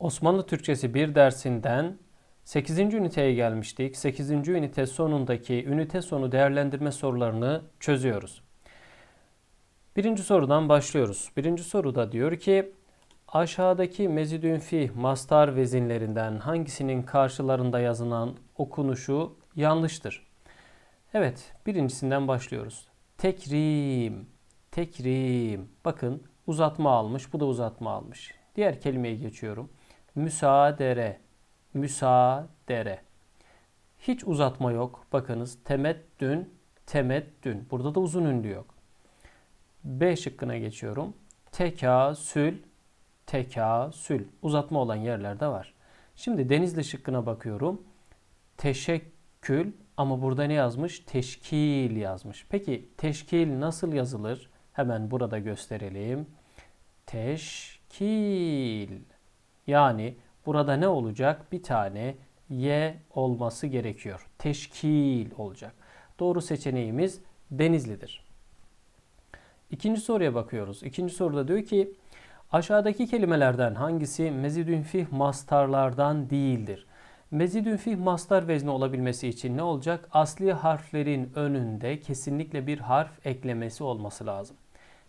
Osmanlı Türkçesi 1 dersinden 8. üniteye gelmiştik. 8. ünite sonundaki ünite sonu değerlendirme sorularını çözüyoruz. Birinci sorudan başlıyoruz. Birinci soruda diyor ki aşağıdaki mezidün fi mastar vezinlerinden hangisinin karşılarında yazılan okunuşu yanlıştır? Evet, birincisinden başlıyoruz. Tekrim, tekrim. Bakın uzatma almış, bu da uzatma almış. Diğer kelimeye geçiyorum. Müsaadere, müsaadere. Hiç uzatma yok. Bakınız temettün, temettün. Burada da uzun ünlü yok. B şıkkına geçiyorum. Tekasül, tekasül. Uzatma olan yerlerde var. Şimdi Denizli şıkkına bakıyorum. Teşekkül ama burada ne yazmış? Teşkil yazmış. Peki teşkil nasıl yazılır? Hemen burada gösterelim. Teşkil. Yani burada ne olacak? Bir tane y olması gerekiyor. Teşkil olacak. Doğru seçeneğimiz Denizli'dir. İkinci soruya bakıyoruz. İkinci soruda diyor ki aşağıdaki kelimelerden hangisi mezidün fih mastarlardan değildir? Mezidün fih mastar vezni olabilmesi için ne olacak? Asli harflerin önünde kesinlikle bir harf eklemesi olması lazım.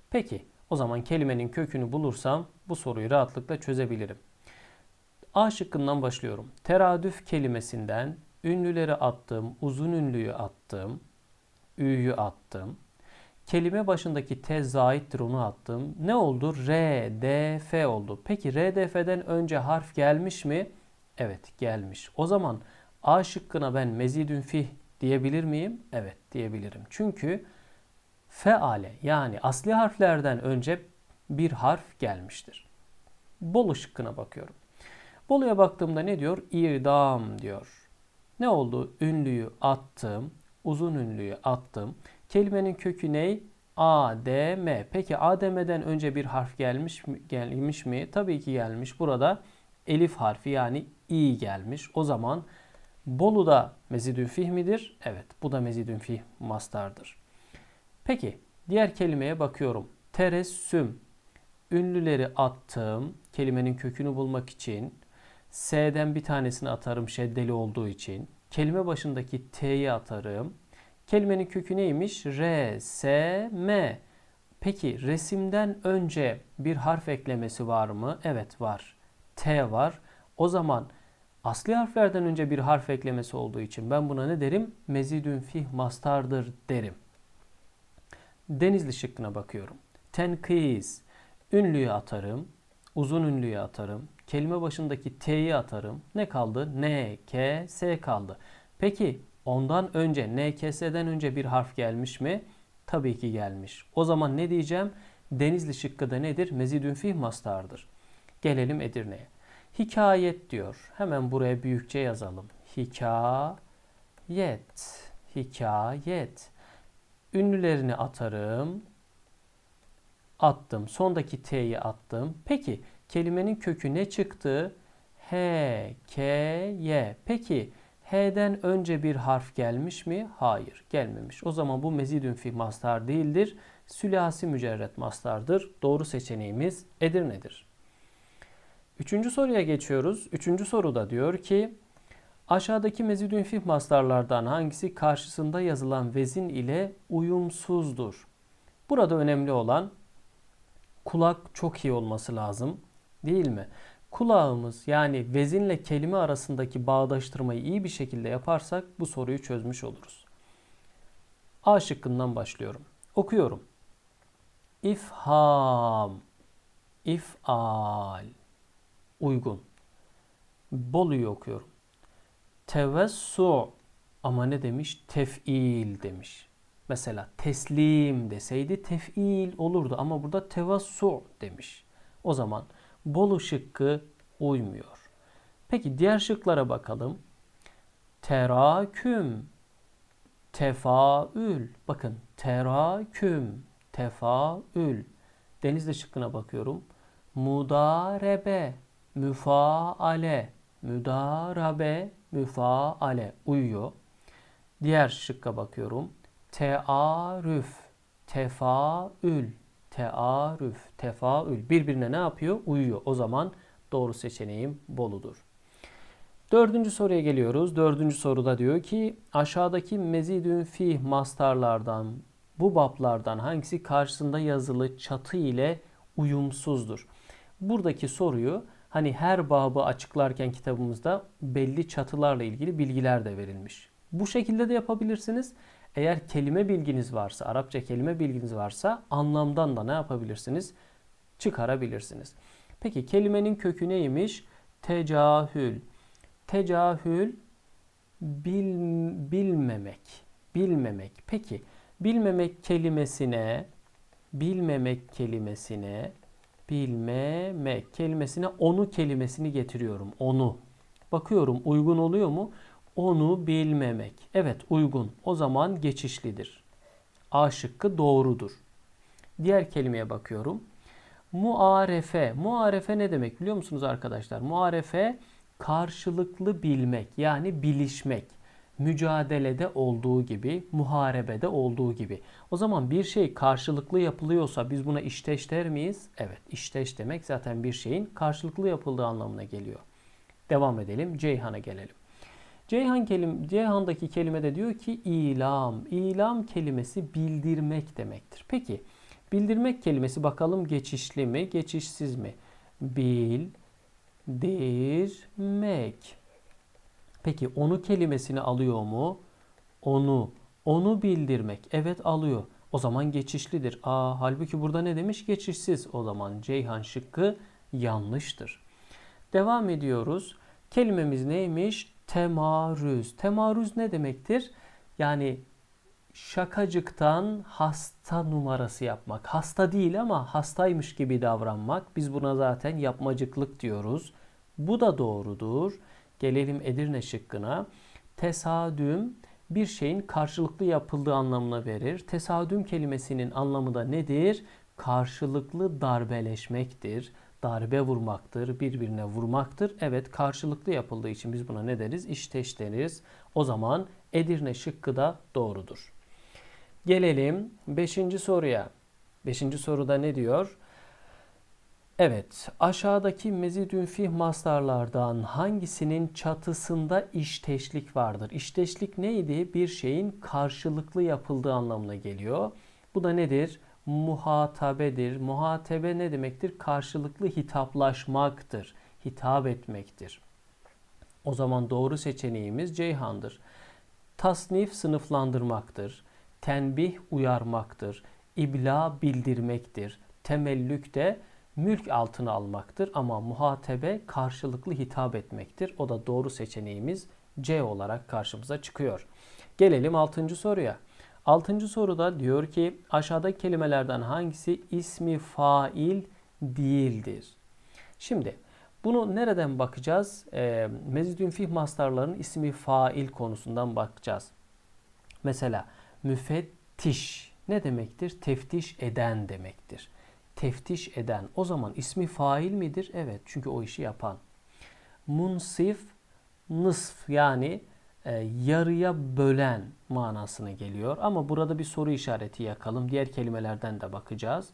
Peki o zaman kelimenin kökünü bulursam bu soruyu rahatlıkla çözebilirim. A şıkkından başlıyorum. Teradüf kelimesinden ünlüleri attım, uzun ünlüyü attım, ü'yü attım. Kelime başındaki T zaittir onu attım. Ne oldu? R, D, F oldu. Peki R, D, F'den önce harf gelmiş mi? Evet gelmiş. O zaman A şıkkına ben mezidün fih diyebilir miyim? Evet diyebilirim. Çünkü feale yani asli harflerden önce bir harf gelmiştir. Bolu şıkkına bakıyorum. Bolu'ya baktığımda ne diyor? İrdam diyor. Ne oldu? Ünlüyü attım, uzun ünlüyü attım. Kelimenin kökü ne? ADM. Peki ADM'den önce bir harf gelmiş mi? Gelmiş mi? Tabii ki gelmiş. Burada elif harfi yani i gelmiş. O zaman Bolu'da mezidün fih midir? Evet, bu da mezidün fih mastardır. Peki, diğer kelimeye bakıyorum. Teressüm. Ünlüleri attım. Kelimenin kökünü bulmak için. S'den bir tanesini atarım şeddeli olduğu için. Kelime başındaki T'yi atarım. Kelimenin kökü neymiş? R, S, M. Peki resimden önce bir harf eklemesi var mı? Evet var. T var. O zaman asli harflerden önce bir harf eklemesi olduğu için ben buna ne derim? Mezidün fih mastardır derim. Denizli şıkkına bakıyorum. Tenkiz. Ünlüyü atarım. Uzun ünlüyü atarım. Kelime başındaki T'yi atarım. Ne kaldı? N, K, S kaldı. Peki ondan önce N, K, S'den önce bir harf gelmiş mi? Tabii ki gelmiş. O zaman ne diyeceğim? Denizli şıkkı da nedir? Mezidün fih mastardır. Gelelim Edirne'ye. Hikayet diyor. Hemen buraya büyükçe yazalım. Hikayet. Hikayet. Ünlülerini atarım. Attım. Sondaki T'yi attım. Peki kelimenin kökü ne çıktı? H, K, Y. Peki H'den önce bir harf gelmiş mi? Hayır, gelmemiş. O zaman bu mezidün fi mastar değildir. Sülasi mücerret mastardır. Doğru seçeneğimiz Edirne'dir. Üçüncü soruya geçiyoruz. Üçüncü soruda diyor ki aşağıdaki mezidün fih mastarlardan hangisi karşısında yazılan vezin ile uyumsuzdur? Burada önemli olan kulak çok iyi olması lazım değil mi? Kulağımız yani vezinle kelime arasındaki bağdaştırmayı iyi bir şekilde yaparsak bu soruyu çözmüş oluruz. A şıkkından başlıyorum. Okuyorum. İfham, ifal, uygun. Bolu'yu okuyorum. Tevessu ama ne demiş? Tef'il demiş. Mesela teslim deseydi tef'il olurdu ama burada tevassu demiş. O zaman Bolu şıkkı uymuyor. Peki diğer şıklara bakalım. Teraküm, tefaül. Bakın teraküm, tefaül. Denizli şıkkına bakıyorum. Mudarebe, müfaale, müdarabe, müfaale uyuyor. Diğer şıkka bakıyorum. Tearüf, tefaül, tearüf, tefaül birbirine ne yapıyor? Uyuyor. O zaman Doğru seçeneğim Bolu'dur. Dördüncü soruya geliyoruz. Dördüncü soruda diyor ki aşağıdaki mezidün fih mastarlardan bu baplardan hangisi karşısında yazılı çatı ile uyumsuzdur? Buradaki soruyu hani her babı açıklarken kitabımızda belli çatılarla ilgili bilgiler de verilmiş. Bu şekilde de yapabilirsiniz. Eğer kelime bilginiz varsa, Arapça kelime bilginiz varsa anlamdan da ne yapabilirsiniz? Çıkarabilirsiniz. Peki kelimenin kökü neymiş? Tecahül. Tecahül bil, bilmemek. Bilmemek. Peki bilmemek kelimesine bilmemek kelimesine bilmemek kelimesine onu kelimesini getiriyorum. Onu. Bakıyorum uygun oluyor mu? Onu bilmemek. Evet uygun. O zaman geçişlidir. A şıkkı doğrudur. Diğer kelimeye bakıyorum. Muarefe. Muarefe ne demek biliyor musunuz arkadaşlar? Muarefe karşılıklı bilmek yani bilişmek. Mücadelede olduğu gibi, muharebede olduğu gibi. O zaman bir şey karşılıklı yapılıyorsa biz buna işteş der miyiz? Evet, işteş demek zaten bir şeyin karşılıklı yapıldığı anlamına geliyor. Devam edelim. Ceyhan'a gelelim. Ceyhan kelim, Ceyhan'daki kelimede diyor ki ilam. İlam kelimesi bildirmek demektir. Peki bildirmek kelimesi bakalım geçişli mi, geçişsiz mi? Bildirmek. Peki onu kelimesini alıyor mu? Onu, onu bildirmek. Evet alıyor. O zaman geçişlidir. Aa, halbuki burada ne demiş? Geçişsiz. O zaman Ceyhan şıkkı yanlıştır. Devam ediyoruz. Kelimemiz neymiş? Temarüz. Temarüz ne demektir? Yani şakacıktan hasta numarası yapmak. Hasta değil ama hastaymış gibi davranmak. Biz buna zaten yapmacıklık diyoruz. Bu da doğrudur. Gelelim Edirne şıkkına. Tesadüm bir şeyin karşılıklı yapıldığı anlamına verir. Tesadüm kelimesinin anlamı da nedir? Karşılıklı darbeleşmektir darbe vurmaktır, birbirine vurmaktır. Evet karşılıklı yapıldığı için biz buna ne deriz? İşteş deriz. O zaman Edirne şıkkı da doğrudur. Gelelim 5. soruya. 5. soruda ne diyor? Evet, aşağıdaki mezidün fih mastarlardan hangisinin çatısında işteşlik vardır? İşteşlik neydi? Bir şeyin karşılıklı yapıldığı anlamına geliyor. Bu da nedir? Muhatabedir. Muhatebe ne demektir? Karşılıklı hitaplaşmaktır. Hitap etmektir. O zaman doğru seçeneğimiz Ceyhan'dır. Tasnif sınıflandırmaktır. Tenbih uyarmaktır. İbla bildirmektir. Temellük de mülk altına almaktır ama muhatebe karşılıklı hitap etmektir. O da doğru seçeneğimiz C olarak karşımıza çıkıyor. Gelelim 6. soruya. Altıncı soruda diyor ki aşağıdaki kelimelerden hangisi ismi fail değildir? Şimdi bunu nereden bakacağız? E, Mezidün fih mastarların ismi fail konusundan bakacağız. Mesela müfettiş ne demektir? Teftiş eden demektir. Teftiş eden. O zaman ismi fail midir? Evet çünkü o işi yapan. Munsif nısf yani e, yarıya bölen manasına geliyor. Ama burada bir soru işareti yakalım. Diğer kelimelerden de bakacağız.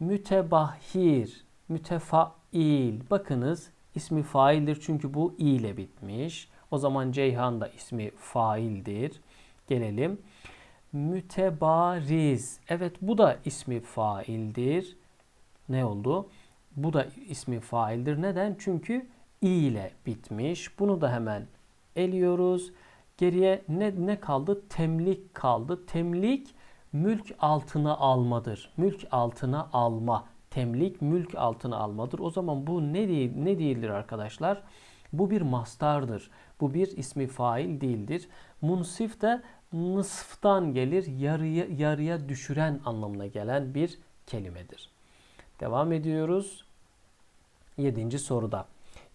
Mütebahhir, mütefail. Bakınız ismi faildir çünkü bu i ile bitmiş. O zaman Ceyhan da ismi faildir. Gelelim. Mütebariz. Evet bu da ismi faildir. Ne oldu? Bu da ismi faildir. Neden? Çünkü i ile bitmiş. Bunu da hemen eliyoruz. Geriye ne, ne kaldı? Temlik kaldı. Temlik mülk altına almadır. Mülk altına alma. Temlik mülk altına almadır. O zaman bu ne değil, ne değildir arkadaşlar? Bu bir mastardır. Bu bir ismi fail değildir. Munsif de nısftan gelir. Yarıya, yarıya düşüren anlamına gelen bir kelimedir. Devam ediyoruz. Yedinci soruda.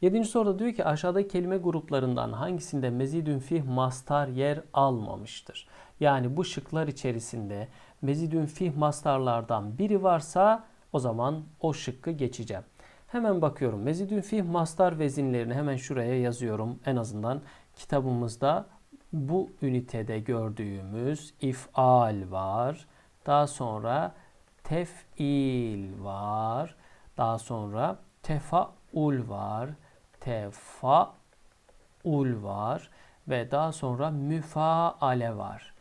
Yedinci soruda diyor ki aşağıdaki kelime gruplarından hangisinde mezidün fih mastar yer almamıştır? Yani bu şıklar içerisinde mezidün fih mastarlardan biri varsa o zaman o şıkkı geçeceğim. Hemen bakıyorum. Mezidün fih mastar vezinlerini hemen şuraya yazıyorum. En azından kitabımızda bu ünitede gördüğümüz ifal var. Daha sonra tef'il var. Daha sonra tefa mef'ul var. Tefaul var. Ve daha sonra müfaale var.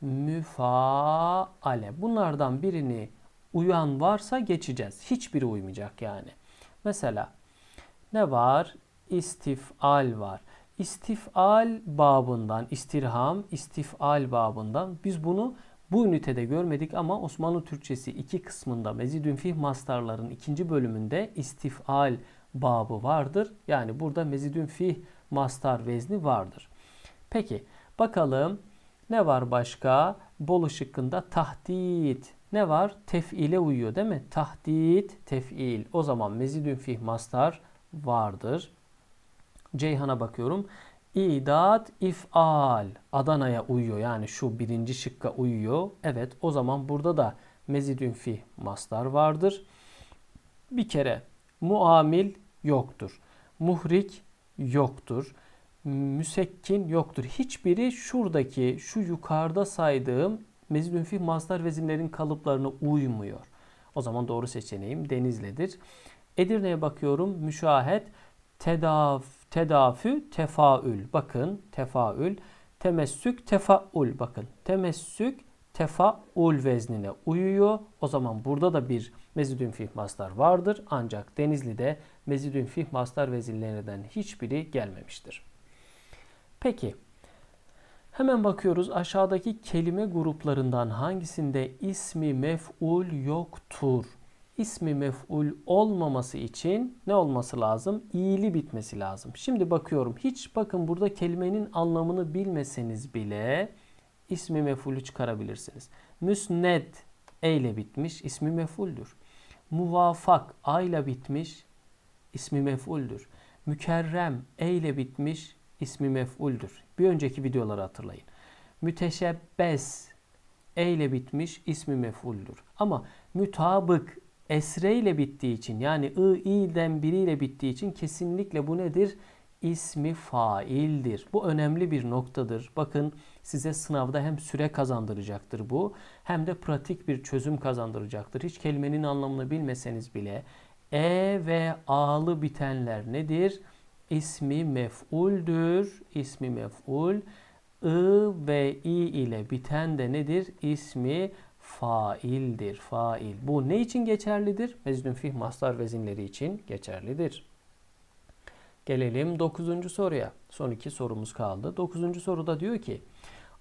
Müfaale. Bunlardan birini uyan varsa geçeceğiz. Hiçbiri uymayacak yani. Mesela ne var? İstifal var. İstifal babından, istirham, istifal babından biz bunu bu ünitede görmedik ama Osmanlı Türkçesi iki kısmında Mezidün Fih Mastarların ikinci bölümünde istifal babı vardır. Yani burada Mezidün Fih Mastar vezni vardır. Peki bakalım ne var başka? Bolu şıkkında tahdit. Ne var? Tef'ile uyuyor değil mi? Tahdit, tef'il. O zaman mezidün fih mastar vardır. Ceyhan'a bakıyorum. İdat, if'al. Adana'ya uyuyor. Yani şu birinci şıkka uyuyor. Evet o zaman burada da mezidün fih mastar vardır. Bir kere muamil yoktur. Muhrik yoktur. Müsekkin yoktur. Hiçbiri şuradaki şu yukarıda saydığım mezidün fih mastar vezinlerin kalıplarına uymuyor. O zaman doğru seçeneğim Denizli'dir. Edirne'ye bakıyorum. Müşahet, tedaf, tedafü, tefaül. Bakın tefaül. Temessük, tefaul. Bakın temessük, tefaul veznine uyuyor. O zaman burada da bir mezidün fih mastar vardır. Ancak Denizli'de mezidün fih mastar vezinlerinden hiçbiri gelmemiştir. Peki Hemen bakıyoruz aşağıdaki kelime gruplarından hangisinde ismi mef'ul yoktur? İsmi mef'ul olmaması için ne olması lazım? İyili bitmesi lazım. Şimdi bakıyorum. Hiç bakın burada kelimenin anlamını bilmeseniz bile ismi mef'ulü çıkarabilirsiniz. Müsned e ile bitmiş ismi mef'uldür. Muvafak a ile bitmiş ismi mef'uldür. Mükerrem e ile bitmiş ismi mef'uldür. Bir önceki videoları hatırlayın. Müteşebbes e ile bitmiş ismi mef'uldür. Ama mütabık esre ile bittiği için yani i, i'den biriyle bittiği için kesinlikle bu nedir? İsmi faildir. Bu önemli bir noktadır. Bakın size sınavda hem süre kazandıracaktır bu hem de pratik bir çözüm kazandıracaktır. Hiç kelimenin anlamını bilmeseniz bile e ve a'lı bitenler nedir? ismi mef'uldür. İsmi mef'ul. I ve i ile biten de nedir? İsmi faildir. Fail. Bu ne için geçerlidir? Mezdün fih mastar vezinleri için geçerlidir. Gelelim 9. soruya. Son iki sorumuz kaldı. 9. soruda diyor ki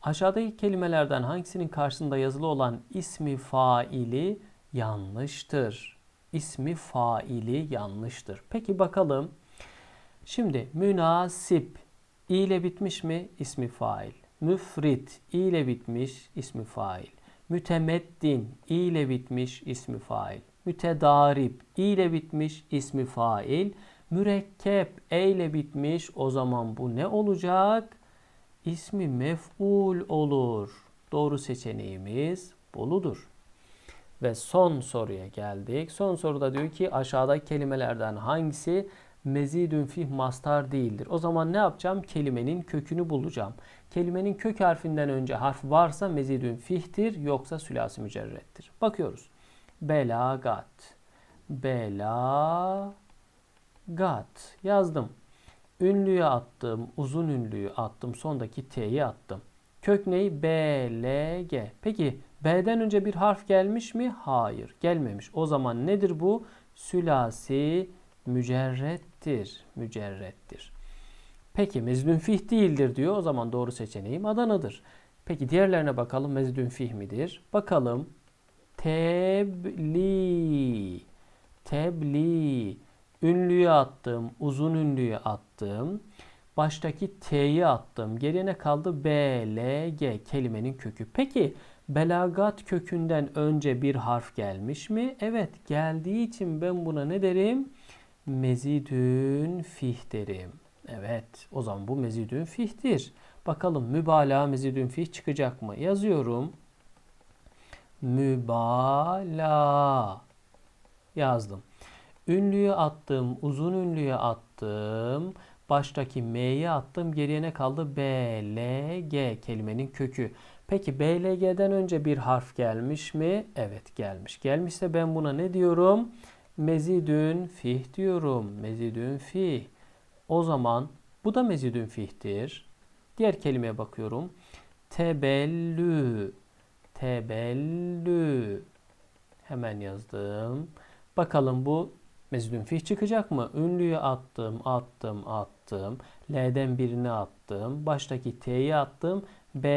aşağıdaki kelimelerden hangisinin karşısında yazılı olan ismi faili yanlıştır? İsmi faili yanlıştır. Peki bakalım Şimdi münasip i ile bitmiş mi? İsmi fail. Müfrit i ile bitmiş ismi fail. Mütemeddin i ile bitmiş ismi fail. Mütedarip i ile bitmiş ismi fail. Mürekkep e ile bitmiş o zaman bu ne olacak? İsmi mef'ul olur. Doğru seçeneğimiz boludur. Ve son soruya geldik. Son soruda diyor ki aşağıdaki kelimelerden hangisi mezidün fih mastar değildir. O zaman ne yapacağım? Kelimenin kökünü bulacağım. Kelimenin kök harfinden önce harf varsa mezidün fihtir yoksa sülasi mücerrettir. Bakıyoruz. Belagat. Belagat. Yazdım. Ünlüyü attım. Uzun ünlüyü attım. Sondaki T'yi attım. Kök neyi? B, L, G. Peki B'den önce bir harf gelmiş mi? Hayır. Gelmemiş. O zaman nedir bu? Sülasi mücerrettir. Mücerrettir. Peki mezdün fih değildir diyor. O zaman doğru seçeneğim Adana'dır. Peki diğerlerine bakalım mezdün fih midir? Bakalım. Tebli. Tebli. Ünlüyü attım. Uzun ünlüyü attım. Baştaki T'yi attım. Geriye ne kaldı? B, L, G kelimenin kökü. Peki belagat kökünden önce bir harf gelmiş mi? Evet geldiği için ben buna ne derim? mezidün fih derim. Evet o zaman bu mezidün fihtir. Bakalım mübalağa mezidün fih çıkacak mı? Yazıyorum. Mübalağa yazdım. Ünlüyü attım, uzun ünlüyü attım. Baştaki M'yi attım. Geriye ne kaldı? B, L, G kelimenin kökü. Peki B, L, G'den önce bir harf gelmiş mi? Evet gelmiş. Gelmişse ben buna ne diyorum? mezidün fih diyorum. Mezidün fih. O zaman bu da mezidün fihtir. Diğer kelimeye bakıyorum. Tebellü. Tebellü. Hemen yazdım. Bakalım bu mezidün fih çıkacak mı? Ünlüyü attım, attım, attım. L'den birini attım. Baştaki T'yi attım. B,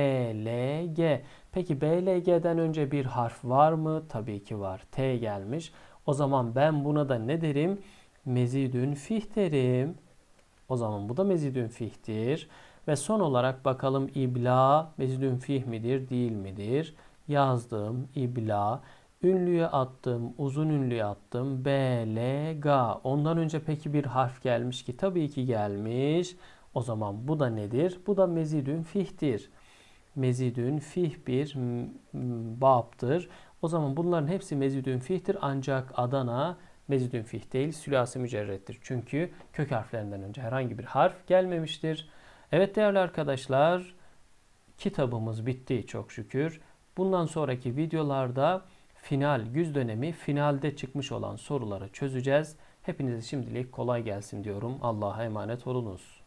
L, G. Peki B, L, G'den önce bir harf var mı? Tabii ki var. T gelmiş. O zaman ben buna da ne derim? Mezidün fih derim. O zaman bu da mezidün fihtir. Ve son olarak bakalım ibla mezidün fih midir değil midir? Yazdım ibla. Ünlüye attım, uzun ünlüye attım. B, L, G. Ondan önce peki bir harf gelmiş ki? Tabii ki gelmiş. O zaman bu da nedir? Bu da mezidün fihtir. Mezidün fih bir babdır. O zaman bunların hepsi mezidün fihtir ancak Adana mezidün fih değil sülasi mücerrettir. Çünkü kök harflerinden önce herhangi bir harf gelmemiştir. Evet değerli arkadaşlar kitabımız bitti çok şükür. Bundan sonraki videolarda final, güz dönemi finalde çıkmış olan soruları çözeceğiz. Hepinize şimdilik kolay gelsin diyorum. Allah'a emanet olunuz.